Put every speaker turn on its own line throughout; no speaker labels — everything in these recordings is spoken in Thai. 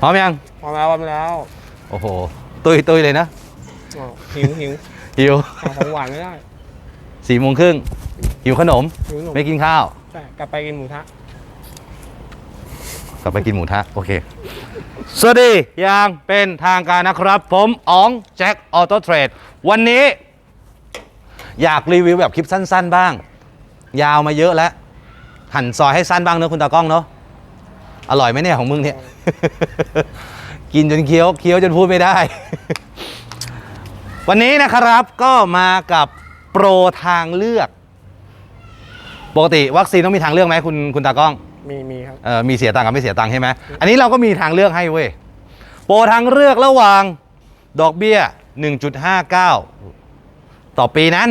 พร้อมยัง
พร้อมแล้วพร้อมแล้ว
โอ้โห ตุยตุยเลยนะ
อ๋อหิวหิว
หิว
หาของหวานไม่ได้
สี่โมงครึ่งหิวขนม
หิวหนุ่ม
ไม่กินข้าว
ใช่กลับไปกินหมูทะ
กลับไปกินหมูทะโอเค สวัสดีอย่างเป็นทางการนะครับ ผมอ๋องแจ็คออโต้เทรดวันนี้ อยากรีวิวแบบคลิปสั้น ๆ บ้าง ยาวมาเยอะแล้ว หั่นซอยให้สั้นบ้างเนอะคุณตากล้องเนอะอร่อยไหมเนี่ยของมึงเนี่ย กินจนเคี้ยวเคี้ยวจนพูดไม่ได้ วันนี้นะครับก็มากับโปรทางเลือก ปกติวัคซีนต้องมีทางเลือกไหมคุณคุณตากล้อง
มีมีครับ
เออมีเสียตังค์กับไม่เสียตังค์ใช่ไหมอันนี้เราก็มีทางเลือกให้เว้ย โปรทางเลือกระหว่างดอกเบี้ย 1.59 ต่อปีนะ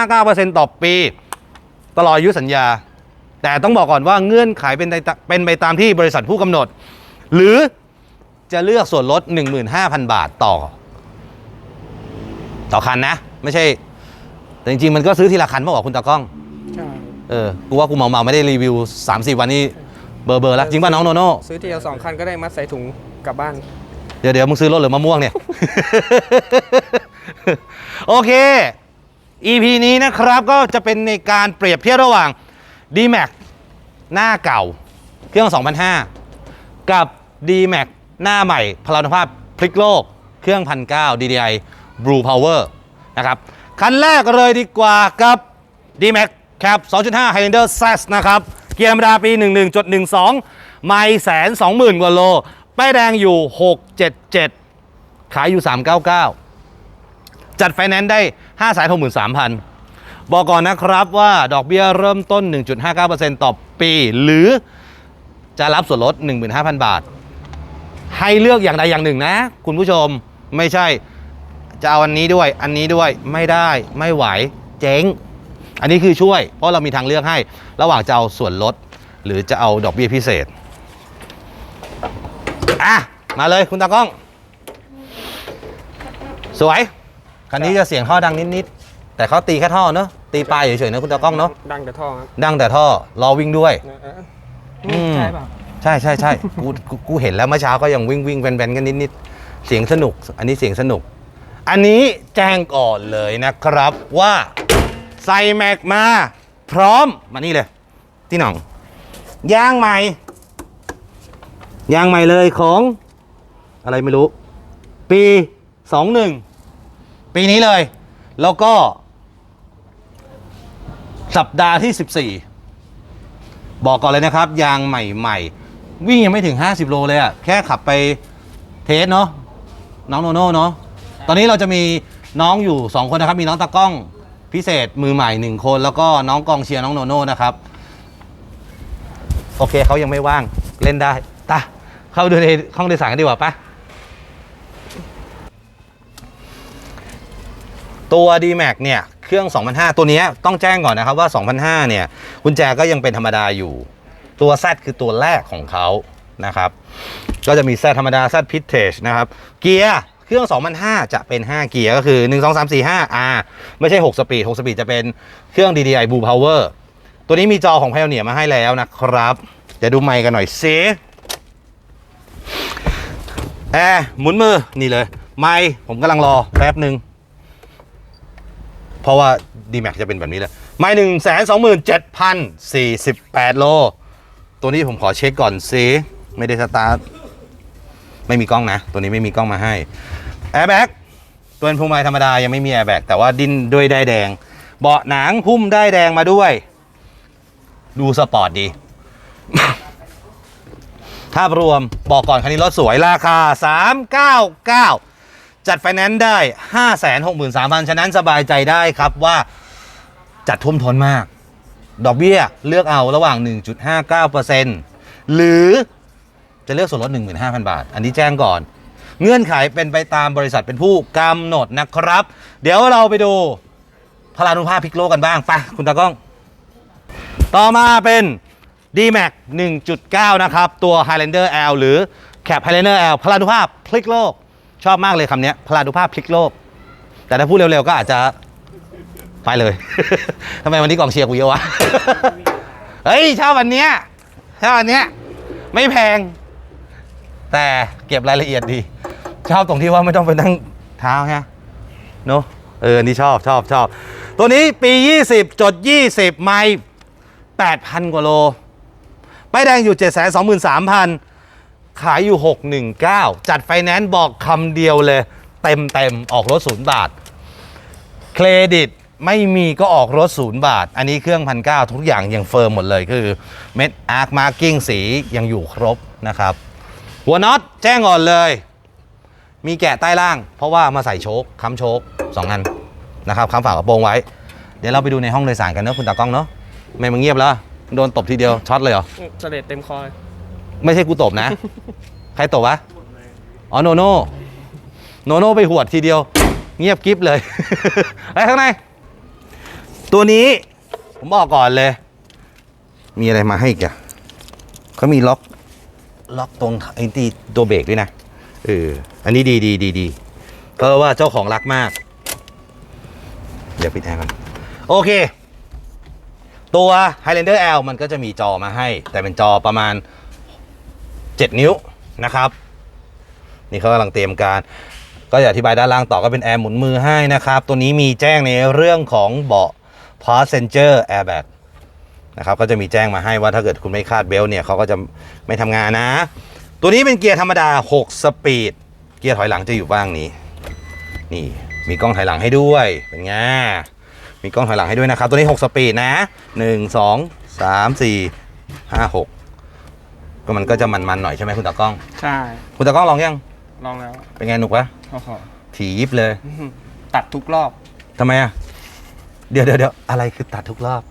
1.59%ต่อปี ตลอดอายุสัญญา แต่ต้องบอกก่อนว่าเงื่อนไขเป็นไปตาเป็นไปตามที่บริษัทผู้กำหนด หรือจะเลือกส่วนลด 15,000 บาทต่อ ต่อคันนะ ไม่ใช่ แต่จริงๆ มันก็ซื้อทีละคันมากกว่าคุณตากล้อง
ใช่
เออ กูว่ากูเมาเมาๆไม่ได้รีวิว 3-4 วันนี้เบอร์เบอร์แล้ว จริงป่ะน้องโนโน่
ซื้อทีละสองคันก็ได้มัดใส่ถุงกลับบ้าน
เดี๋ยวเดี๋ยวมึงซื้อรถหรือมะม่วงเนี่ย โอเค EP นี้นะครับก็จะเป็นในการเปรียบเทียบระหว่าง D-Max หน้าเก่า เครื่อง 2005 กับ D-Max หน้าใหม่ พลานุภาพพลิกโลก เครื่อง1,900 DDI Blue Power นะครับ คันแรกเลยดีกว่ากับ D-Max Cap 2.5 Highlander Z นะครับ เกียร์ธรรมดาปี 11.12 ไม่แสนสองหมื่นกว่าโล ป้ายแดงอยู่ 677 ขายอยู่ 399 จัดไฟแนนซ์ได้5 6 3 0 0 0 บอกก่อนนะครับว่าดอกเบี้ยเริ่มต้น 1.59%ต่อปี หรือจะรับส่วนลด 15,000 บาท ให้เลือกอย่างใดอย่างหนึ่งนะ คุณผู้ชมไม่ใช่ จะเอาอันนี้ด้วย อันนี้ด้วยไม่ได้ไม่ไหวเจ๊ง อันนี้คือช่วย เพราะเรามีทางเลือกให้ ระหว่างจะเอาส่วนลด หรือจะเอาดอกเบี้ยพิเศษอะมาเลยคุณตากล้อง สวยคันนี้จะเสียงท่อดังนิดๆแต่เขาตีแค่ท่อเนอะตีปลายเฉยๆนะคุณตากล้องเนอะ
ดังแต่ท่อครับ
ดังแต่ท่อรอวิ่งด้วย
เออเออ
อืม
ใช่เปล่า
ใช่ใช่ใช่กูกูกูเห็นแล้วเมื่อเช้าก็ยังวิ่งวิ่งแบนๆกันนิดๆเสียงสนุก อันนี้เสียงสนุก อันนี้แจ้งก่อนเลยนะครับว่าใส่แม็กมา พร้อมมานี่เลยที่หน่องยางใหม่ยางใหม่เลยของ อะไรไม่รู้ ปี21ปีนี้เลย แล้วก็ สัปดาห์ที่ 14 บอกก่อนเลยนะครับ ยางใหม่ๆ วิ่งยังไม่ถึง 50 โลเลยอะแค่ขับไปเทสเนาะน้องโนโน่เนาะตอนนี้เราจะมีน้องอยู่ 2 คนนะครับ มีน้องตากล้องพิเศษมือใหม่ 1 คน แล้วก็น้องกองเชียร์น้องโนโน่นะครับ โอเคเขายังไม่ว่างเล่นได้ตะเข้าดูในห้องโดยสารกันดีกว่าปะตัว D-Max เนี่ย เครื่อง 2005 ตัวเนี้ยต้องแจ้งก่อนนะครับว่า 2005 เนี่ยกุญแจก็ยังเป็นธรรมดาอยู่ ตัว Z คือตัวแรกของเขานะครับ ก็จะมี Z ธรรมดา Z Vintage นะครับ เกียร์เครื่อง 2005 จะเป็น 5 เกียร์ก็คือ 1 2 3 4 5 R ไม่ใช่ 6 สปีด 6 สปีดจะเป็นเครื่อง DDI Blue Power ตัวนี้มีจอของ Pioneer มาให้แล้วนะครับ เดี๋ยวดูไมค์กันหน่อยซิแอร์หมุนมือ นี่เลย ไมค์ผมกำลังรอแป๊บหนึ่งเพราะว่า D-Max จะเป็นแบบนี้เลยไม่หนึ่งแสนสองหมื่นเจ็ดพันสี่สิบแปดโล ตัวนี้ผมขอเช็คก่อนซิไม่ได้สตาร์ทไม่มีกล้องนะ ตัวนี้ไม่มีกล้องมาให้แอร์แบ็กตัวเป็นพวงมาลัยธรรมดายังไม่มีแอร์แบ็กแต่ว่าดิ้นด้วยได้แดง เบาะหนังหุ้มได้แดงมาด้วย ดูสปอร์ตดีภาพรวมบอกก่อนคันนี้รถสวยราคา 399 จัดไฟแนนซ์ได้ 563,000 ฉะนั้นสบายใจได้ครับว่าจัดทุ่มทนมาก ดอกเบี้ยเลือกเอาระหว่าง 1.59%หรือจะเลือกส่วนลด 15,000 บาท อันนี้แจ้งก่อน เงื่อนไขเป็นไปตามบริษัทเป็นผู้กำหนดนะครับ เดี๋ยวเราไปดูพลานุภาพพลิกโลกกันบ้างไปคุณตากล้อง ต่อมาเป็น D-Max 1.9 นะครับ ตัว Highlander L หรือ Cap Highlander L พลานุภาพพลิกโลก ชอบมากเลยคำนี้พลานุภาพพลิกโลก แต่ถ้าพูดเร็วๆก็อาจจะ ไปเลย ทำไมวันนี้กองเชียร์กูเยอะวะ เฮ้ยชอบวันเนี้ยชอบวันเนี้ยไม่แพง แต่เก็บรายละเอียดดีชอบตรงที่ว่าไม่ต้องไปนั่งเท้าฮะเนอะเออ นี่ชอบชอบชอบ ตัวนี้ปี 20 จด 20 ไม่ 8,000 กว่าโลป้ายแดงอยู่ 723,000 ขายอยู่ 619 จัดไฟแนนซ์บอกคำเดียวเลย เต็มเต็มออกรถศูนย์บาท เครดิต ไม่มีก็ออกรถศูนย์บาท อันนี้เครื่องพันเก้าทุกอย่างยังเฟิร์มหมดเลยคือเม็ดอาร์คมาร์กิ้งสียังอยู่ครบนะครับ หัวน็อตแจ้งก่อนเลย มีแกะใต้ล่าง เพราะว่ามาใส่โชคค้ำโชคสองอันนะครับค้ำฝากระโปรงไว้ เดี๋ยวเราไปดูในห้องโดยสารกันเนอะคุณตากล้องเนอะไม่มึงเงียบแล้วโดนตบทีเดียวช็อตเลยเหรอ
เสด็จเต็มคอเลย
ไม่ใช่กูตบนะ ใครตบวะอ๋อโนโน่โนโน่ไปหวดทีเดียว เงียบกิ๊บเลยไอ้ข้างใน ตัวนี้ ผมบอกก่อนเลย มีอะไรมาให้อีกเขามีล็อก ล็อกตรงไอ้ตีตัวเบรกด้วยนะเอออันนี้ดีดีดีดีเพราะว่าเจ้าของรักมาก เดี๋ยวปิดแอร์ก่อนโอเค ตัว Highlander L มันก็จะมีจอมาให้ แต่เป็นจอประมาณ 7 นิ้วนะครับ นี่เขากำลังเตรียมการ ก็จะอธิบายด้านล่างต่อก็เป็นแอร์หมุนมือให้นะครับ ตัวนี้มีแจ้งในเรื่องของเบาะ passenger airbag นะครับก็จะมีแจ้งมาให้ว่าถ้าเกิดคุณไม่คาดเบลต์เนี่ยเขาก็จะไม่ทำงานนะ ตัวนี้เป็นเกียร์ธรรมดา 6 สปีด เกียร์ถอยหลังจะอยู่บ้างนี้ นี่มีกล้องถอยหลังให้ด้วยเป็นไงมีกล้องถอยหลังให้ด้วยนะครับ ตัวนี้ 6 สปีดนะ 1 2 3 4 5 6 ก็มันก็จะมันๆหน่อยใช่ไหมคุณตากล้อง
ใช่
คุณตากล้องลองยัง
ลองแล้ว
เป็นไงหนุกปะ
โอ้โห
ถียิบเลย
ตัดทุกรอบ
ทำไมอะ เดี๋ยวเดี๋ยวเดี๋ยวอะไรคือตัดทุกรอบ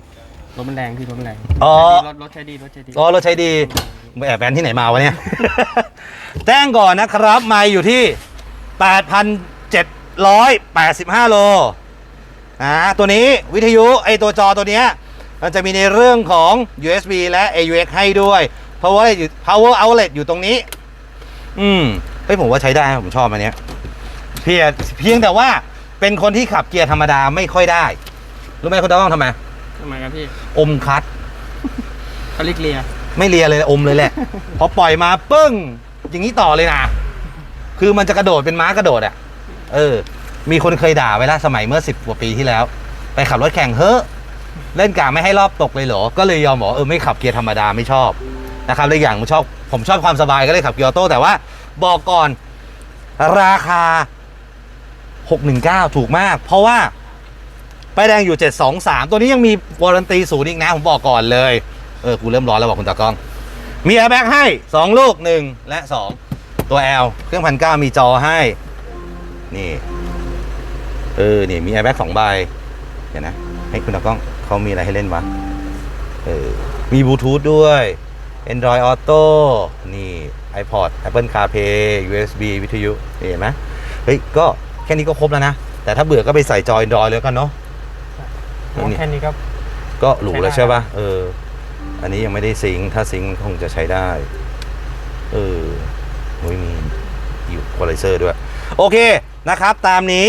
รถมันแรงพี่รถมันแรง
อ๋อ
รถรถใช้ดีรถใช้ดี
อ๋อรถใช้ดีไปแอบแบนที่ไหนมาวะเนี่ย แจ้งก่อนนะครับมาอยู่ที่ 8,785 โลอ่าตัวนี้วิทยุไอตัวจอตัวเนี้ยมันจะมีในเรื่องของ USB และ AUX ให้ด้วย power outlet อยู่ power outlet อยู่ตรงนี้ อืมเฮ้ยผมว่าใช้ได้นะผมชอบอันเนี้ยเพียงเพียงแต่ว่าเป็นคนที่ขับเกียร์ธรรมดาไม่ค่อยได้ รู้ไหมคุณต้องทำไม
ทำไมครับพี่
อมคลัตช์
เขาเรียกเลีย
ไม่เลียเลยอมเลยแหละ พอปล่อยมาปึ้ง อย่างนี้ต่อเลยนะ คือมันจะกระโดดเป็นม้ากระโดดอะ่ะ เออ มีคนเคยด่าไว้แล้วสมัยเมื่อสิบกว่าปีที่แล้ว ไปขับรถแข่งเฮ้อะเล่นกาไม่ให้รอบตกเลยเหรอ ก็เลยยอมบอกว่าเออไม่ขับเกียร์ธรรมดาไม่ชอบนะครับและอกอย่างผมชอบผมชอบความสบายก็เลยขับเกียร์ออโต้แต่ว่าบอกก่อนราคา 619 ถูกมาก เพราะว่า ป้ายแดงอยู่ 723 ตัวนี้ยังมีวารันตีศูนย์อีกนะ ผมบอกก่อนเลย เออ กูเริ่มร้อนแล้วบอกคุณตากล้อง มีแอร์แบ็กให้ 2 ลูก 1 และ 2 ตัว L เครื่องพันเก้ามีจอให้ นี่ เออ นี่ มีแอร์แบ็กสองใบ เดี๋ยวนะ ให้คุณตากล้องเขามีอะไรให้เล่นวะ เออ มีบลูทูธด้วย Android Auto นี่ iPod Apple CarPlay USB วิทยุเห็นไหมเฮ้ย ก็แค่นี้ก็ครบแล้วนะ แต่ถ้าเบื่อก็ไปใส่จอ Android เลยกันเนาะ
โอ้แค่นี้ก็
ก็หรูแล้ว
ใช้
ใช่
ได้
ปะเออ อันนี้ยังไม่ได้ซิงค์ถ้าซิงค์คงจะใช้ได้ เออโอ้ยมีอยู่ควอไลเซอร์ด้วย โอเคนะครับ ตามนี้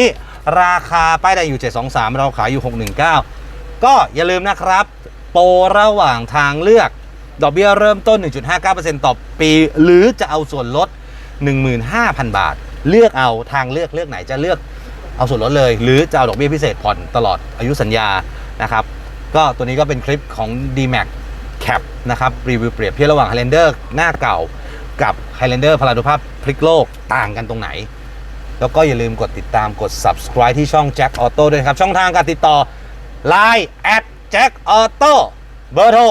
ราคาป้ายแดงอยู่ 723 เราขายอยู่ 619 ก็อย่าลืมนะครับ โปรระหว่างทางเลือก ดอกเบี้ยเริ่มต้น 1.59%ต่อปี หรือจะเอาส่วนลด 15,000 บาท เลือกเอาทางเลือกเลือกไหนจะเลือก เอาส่วนลดเลย หรือจะเอาดอกเบี้ยพิเศษผ่อนตลอดอายุสัญญานะครับก็ตัวนี้ก็เป็นคลิปของ DMAX Cap นะครับรีวิวเปรียบเทียบระหว่าง Highlander หน้าเก่ากับ Highlander พลานุภาพพลิกโลกต่างกันตรงไหน แล้วก็อย่าลืมกดติดตามกด subscribe ที่ช่อง Jack Auto ด้วยครับ ช่องทางการติดต่อ Line at Jack Auto เบอร์โทร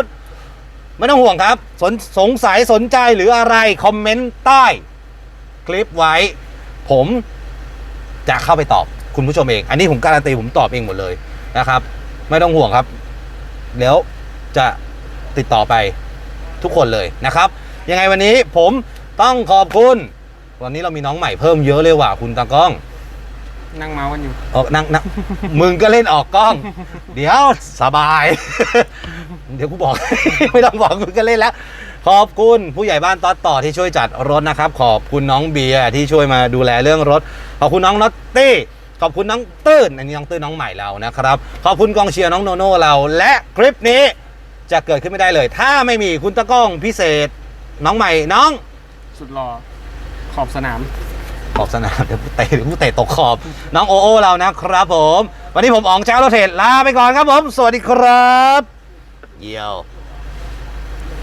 0892443500 ไม่ต้องห่วงครับ สนสงสัยสนใจหรืออะไร คอมเมนต์ใต้ ลิปไว้ ผมจะเข้าไปตอบคุณผู้ชมเอง อันนี้ผมการันตีผมตอบเองหมดเลยนะครับ ไม่ต้องห่วงครับ เดี๋ยวจะติดต่อไปทุกคนเลยนะครับ ยังไงวันนี้ผมต้องขอบคุณ วันนี้เรามีน้องใหม่เพิ่มเยอะเลยว่ะคุณตากล้อง
นั่งเมาส์กันอยู่
เออนั่งนั่ง มึงก็เล่นออกกล้อง เดี๋ยวสบาย เดี๋ยวกูบอก ไม่ต้องบอกมึงก็เล่นแล้ว ขอบคุณผู้ใหญ่บ้านต๊อดต่อที่ช่วยจัดรถนะครับ ขอบคุณน้องเบียร์ที่ช่วยมาดูแลเรื่องรถ ขอบคุณน้องน็อตตี้ขอบคุณน้องตื้นอันนี้น้องตื้นน้องใหม่เรานะครับ ขอบคุณกองเชียร์น้องโนโน่เราและคลิปนี้จะเกิดขึ้นไม่ได้เลย ถ้าไม่มีคุณตะก้องพิเศษ น้องใหม่น้อง
สุดหล่อขอบสนาม
ขอบสนามเดี๋ยวเตะเดี๋ยวเตะตกขอบ น้องโอโอเรานะครับผม วันนี้ผมอ๋องเจ้าโรเทตลาไปก่อนครับผม สวัสดีครับ เยี่ยว